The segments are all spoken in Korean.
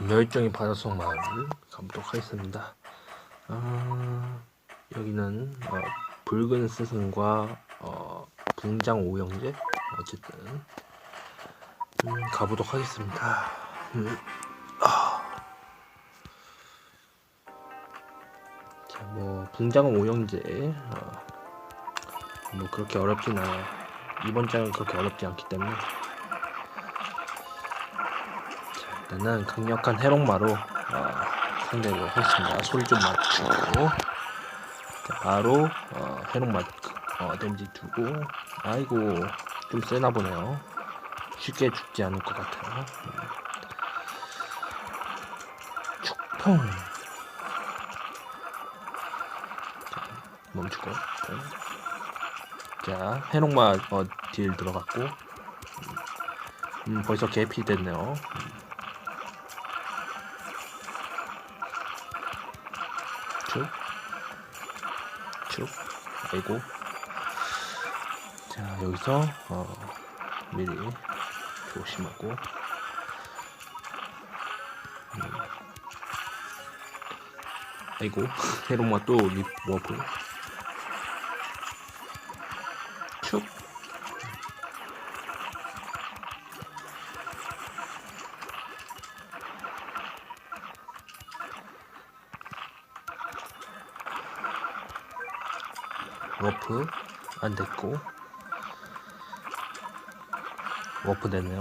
멸종의 바다 속 마을 가보도록 하겠습니다. 아, 여기는 어, 붉은 스승과 어, 붕장 오형제 어쨌든 음, 가보도록 하겠습니다. 음, 아. 자, 뭐 붕장 오형제 어, 뭐 그렇게 어렵진 않아요. 이번 장은 그렇게 어렵지 않기 때문에 일단은 강력한 해롱마로 어, 상대를 하겠습니다. 소리 좀 맞추고 자, 바로 어, 해롱마 어, 데미지 주고 아이고 좀 세나 보네요. 쉽게 죽지 않을 것 같아요. 음. 축풍 자, 멈추고 자 해롱마 어, 딜 들어갔고 음, 벌써 개피 됐네요. 쭉, 쭉, 아이고. 자, 여기서, 어, 미리 조심하고. 음. 아이고, 헤로마 또 립, 워프. 워프 안 됐고. 워프 되네요.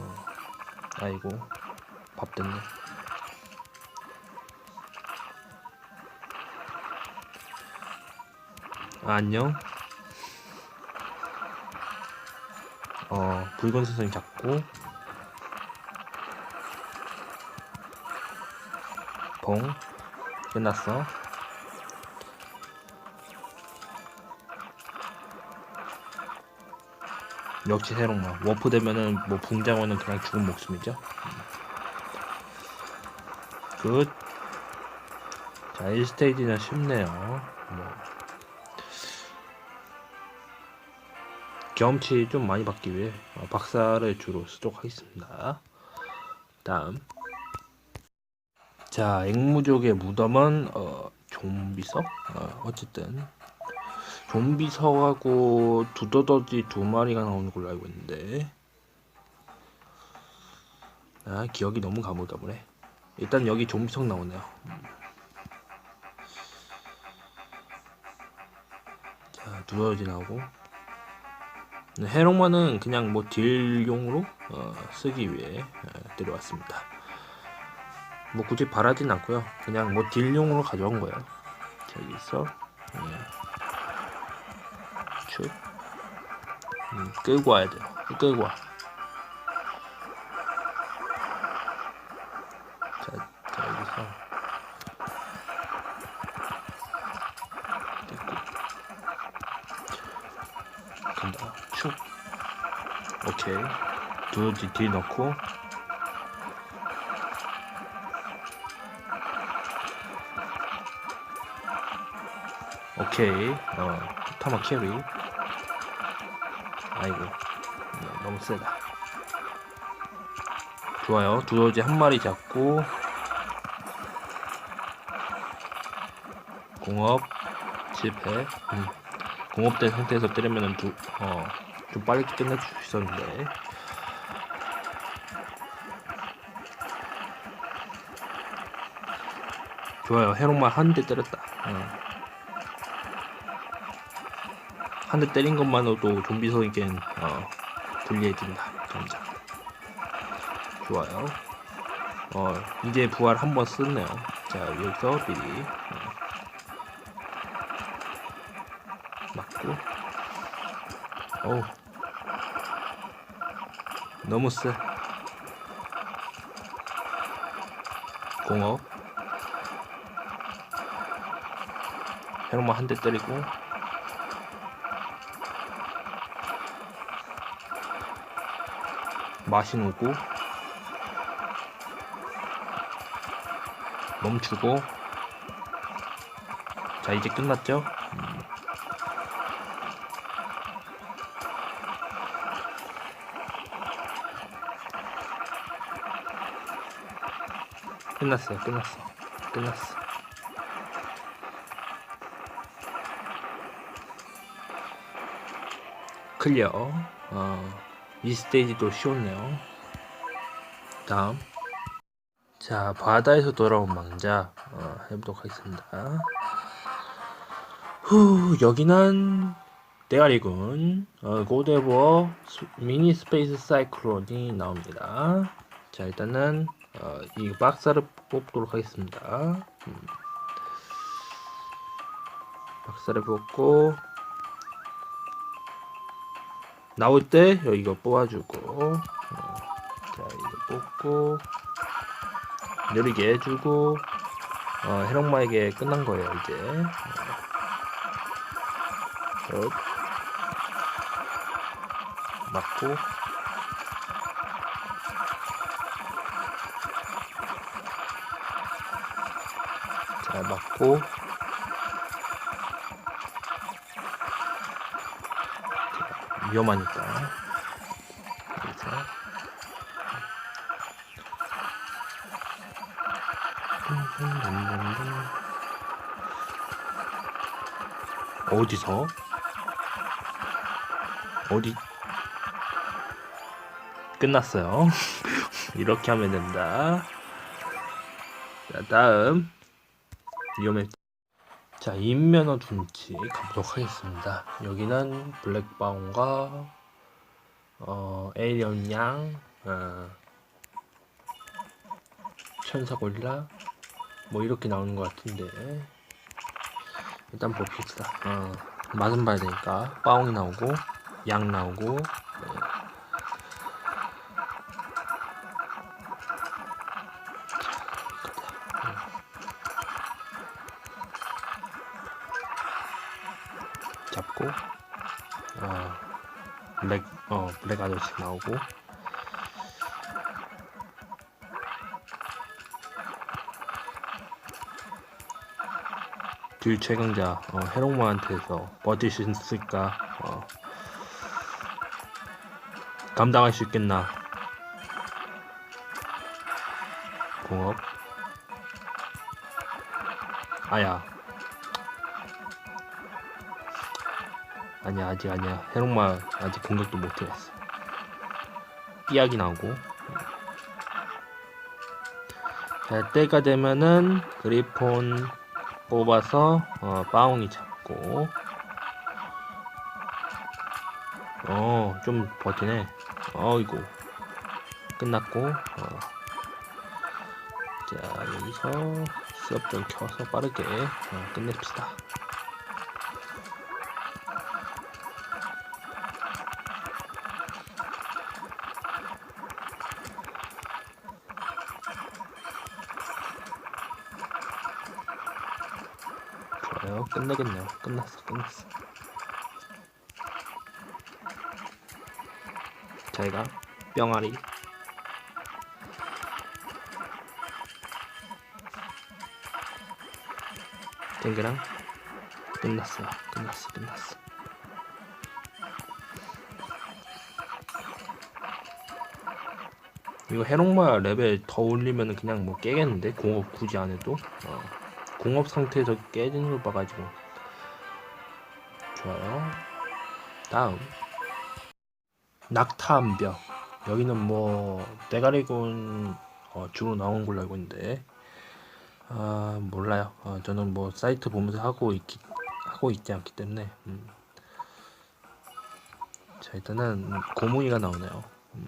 어. 아이고 밥 됐네. 아, 안녕. 어 붉은 스승 잡고. 봉. 끝났어 역시 새롱마 워프 되면은 뭐 붕장어는 그냥 죽은 목숨이죠? 굿. 자 1스테이지는 쉽네요. 뭐. 경험치 좀 많이 받기 위해 어, 박사를 주로 쓰도록 하겠습니다. 다음. 자 앵무족의 무덤은 어, 좀비석? 어, 어쨌든 좀비석하고 두더더지 두 마리가 나오는 걸로 알고 있는데. 아 기억이 너무 가물가물해. 일단 여기 좀비 석 나오네요. 음. 자 두더지 나오고. 해롱마는 그냥 뭐 딜용으로 어, 쓰기 위해 어, 데려왔습니다. 뭐 굳이 바라진 않고요. 그냥 뭐 딜용으로 가져온 거예요. 자 여기서 예. 쭉 음, 끌고 와야 돼요. 끌고 와. 자, 자 여기서. 됐고. 간다. 축 오케이. 두지 뒤 넣고. 오케이. 어 타마 캐리 아이고. 네, 너무 세다. 좋아요. 두더지 한 마리 잡고. 공업 실패. 음. 공업된 상태에서 때리면은 두, 어, 좀 빨리 끝낼 수 있었는데. 좋아요. 해롱만 한 대 때렸다. 어. 한 대 때린 것만으로도 좀비석에겐 어, 불리해진다. 점점 좋아요. 어 이제 부활 한 번 썼네요. 자 여기서 미리 어, 맞고. 어우. 너무 세 공업 해로만 한대 때리고 마신 오고 멈추고 자 이제 끝났죠? 음. 끝났어요. 끝났어. 끝났어. 클리어. 어, 이 스테이지도 쉬웠네요. 다음. 자, 바다에서 돌아온 망자 어, 해보도록 하겠습니다. 후, 여기는 대가리군 어, 고데버 미니 스페이스 사이클론이 나옵니다. 자, 일단은 어, 이 박사를 뽑도록 하겠습니다. 음. 박사를 뽑고 나올 때 이거 뽑아주고 어, 자 이거 뽑고 느리게 해주고 어, 해롱마에게 끝난 거예요 이제 어. 어. 맞고 잘 맞고 위험하니까. 그래서 어디서? 어디? 끝났어요. 이렇게 하면 됩니다. 자 다음. 위험해 자 인면허 둔치 가보도록 하겠습니다. 여기는 블랙바운과 어 에이리언 양 어, 천사골라 뭐 이렇게 나오는 것 같은데. 일단 봅시다. 어, 맛은 봐야 되니까. 빠옹이 나오고 양 나오고 블랙 어 블랙 아저씨 나오고. 딜 최강자 어, 수 있을까? 어, 감당할 수 있겠나? 공업. 아야 아니야 아직 아니야. 해롱마 아직 공격도 못 해봤어. 삐약이 나오고. 자 때가 되면은 그리폰 뽑아서 어, 빠옹이 잡고. 어 좀 버티네. 어이구. 끝났고 어. 자 여기서 수업 좀 켜서 빠르게 어, 끝냅시다 끝내겠네요. 끝났어 끝났어. 자기가 뿅아리. 땡그랑 끝났어 끝났어 끝났어. 이거 해롱마 레벨 더 올리면 그냥 뭐 깨겠는데? 공업 굳이 안 해도? 어. 공업 상태에서 깨지는 걸 봐가지고. 좋아요. 다음. 낙타암벽. 여기는 뭐 대가리군 어, 주로 나온 걸로 알고 있는데. 아 몰라요. 어, 저는 뭐 사이트 보면서 하고 있기 하고 있지 않기 때문에. 음. 자 일단은 고무이가 나오네요. 음.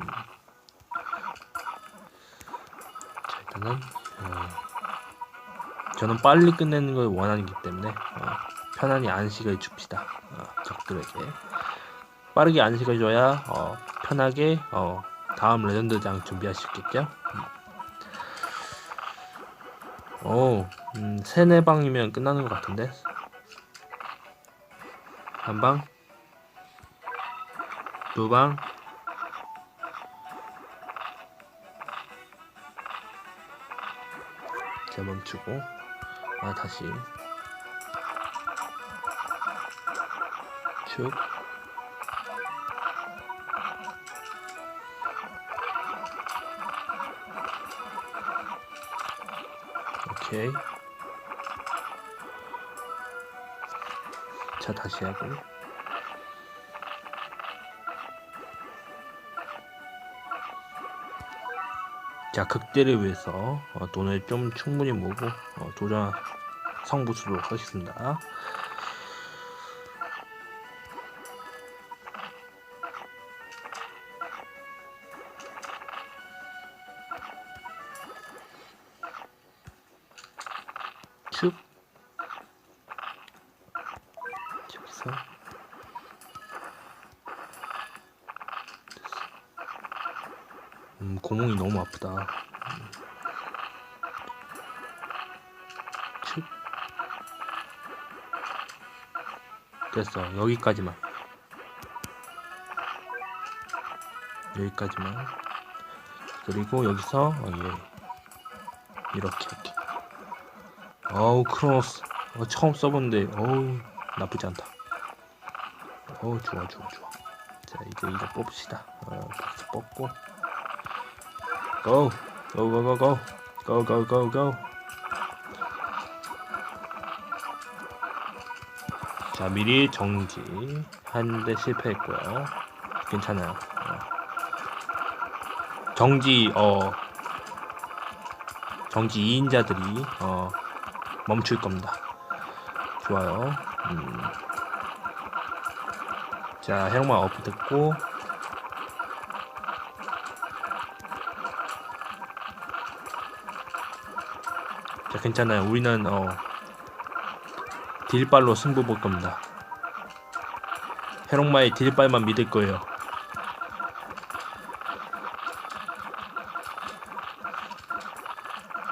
자 일단은 어, 저는 빨리 끝내는 걸 원하기 때문에 어, 편안히 안식을 줍시다. 어, 적들에게. 빠르게 안식을 줘야 어, 편하게 어, 다음 레전드장 준비할 수 있겠죠? 음. 오, 음, 세네 방이면 끝나는 것 같은데? 한 방, 두 방, 자 멈추고 아 다시 쭉 오케이. 자, 다시 하고. 극대를 위해서 어, 돈을 좀 충분히 모으고 어, 도전 성부수록 하겠습니다. 음 고몽이 너무 아프다. 음. 쭉 됐어. 여기까지만. 여기까지만. 그리고 여기서 어, 예. 이렇게 이렇게. 어우 크로스. 어, 처음 써본데 어우 나쁘지 않다. 어우 좋아 좋아 좋아. 자 이제 이거 뽑읍시다. 어 박스 뽑고 고 고고고고 고고고고 자 미리 정지 한 대 실패했고요 괜찮아요 어. 정지 어 정지 2인자들이 어 멈출 겁니다. 좋아요. 음. 자, 해영만 어프 됐고. 자, 괜찮아요. 우리는, 어, 딜발로 승부 볼 겁니다. 해롱마의 딜발만 믿을 거예요.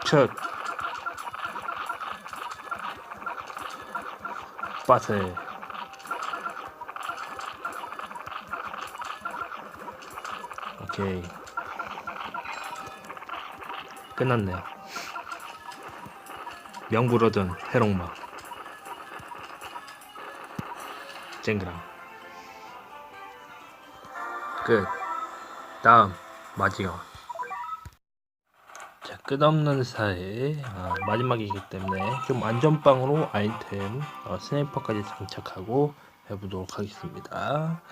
첫 빠세 오케이 끝났네요 명불허든 해롱마. 쨍그랑. 끝. 다음 마지막. 자 끝없는 사이 아, 마지막이기 때문에 좀 안전빵으로 아이템 어, 스나이퍼까지 장착하고 해보도록 하겠습니다.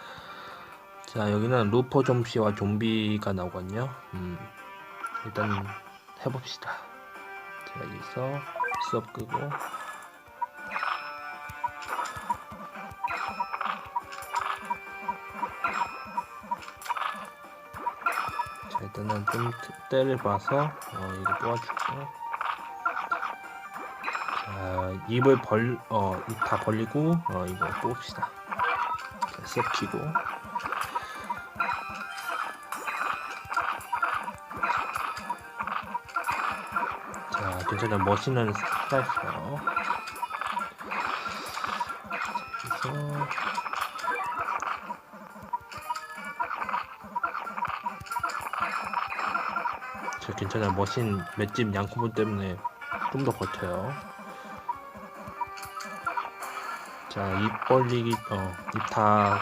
자 여기는 루퍼 좀비와 좀비가 나오거든요. 음, 일단 해봅시다. 자 여기서 수업 끄고. 자 일단은 좀 때를 봐서 어, 이거 뽑아주고 자 입을 벌, 어, 입 다 벌리고 어, 이거 뽑읍시다. 자, 수업 키고 자 괜찮아요 멋있는 스타일이요 그래서 저 괜찮아요. 머신 맷집 양코분 때문에 좀 더 버텨요. 자, 입 벌리기, 어, 입다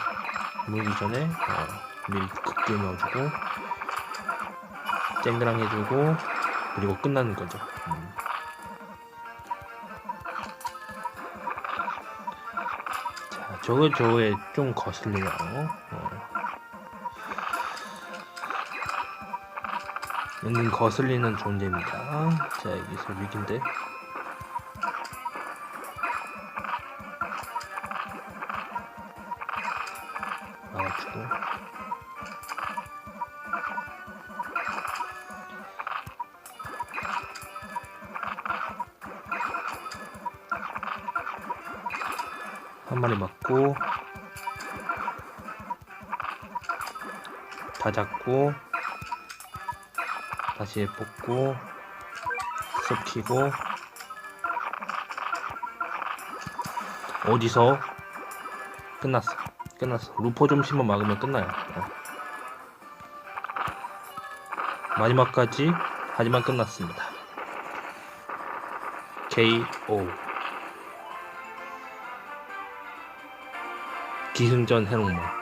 물기 전에, 어, 미리 극딜 넣어주고, 쨍그랑 해주고, 그리고 끝나는 거죠. 음. 저거 저거에 좀 거슬려요. 어. 은근 거슬리는 존재입니다. 자, 여기서 위기인데. 다 잡고. 다시 뽑고 습 키고 어디서? 끝났어. 끝났어. 루퍼 좀심만 막으면 끝나요. 어. 마지막까지 하지만 끝났습니다. KO 기승전 해롱마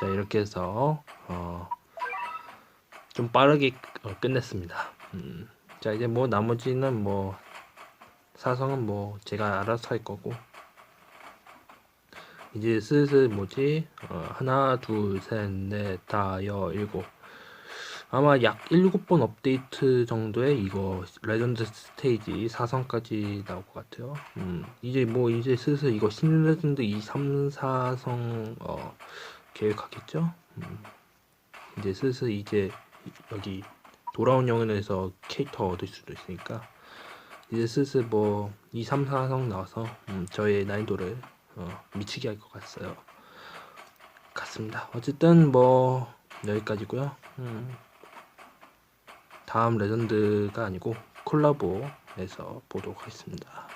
자 이렇게 해서 어, 좀 빠르게 어, 끝냈습니다. 음, 자 이제 뭐 나머지는 뭐 사성은 뭐 제가 알아서 할 거고. 이제 슬슬 뭐지? 어, 하나 둘 셋 넷 다 여 일곱. 아마 약 일곱 번 업데이트 정도에 이거 레전드 스테이지 4성까지 나올 것 같아요. 음, 이제 뭐 이제 슬슬 이거 신레전드 2, 3, 4성 어, 계획하겠죠. 음, 이제 슬슬 이제 여기 돌아온 영혼에서 캐릭터 얻을 수도 있으니까 이제 슬슬 뭐 2, 3, 4성 나와서 음, 저의 난이도를 어, 미치게 할 것 같아요. 같습니다. 어쨌든 뭐 여기까지고요. 음, 다음 레전드가 아니고 콜라보에서 보도록 하겠습니다.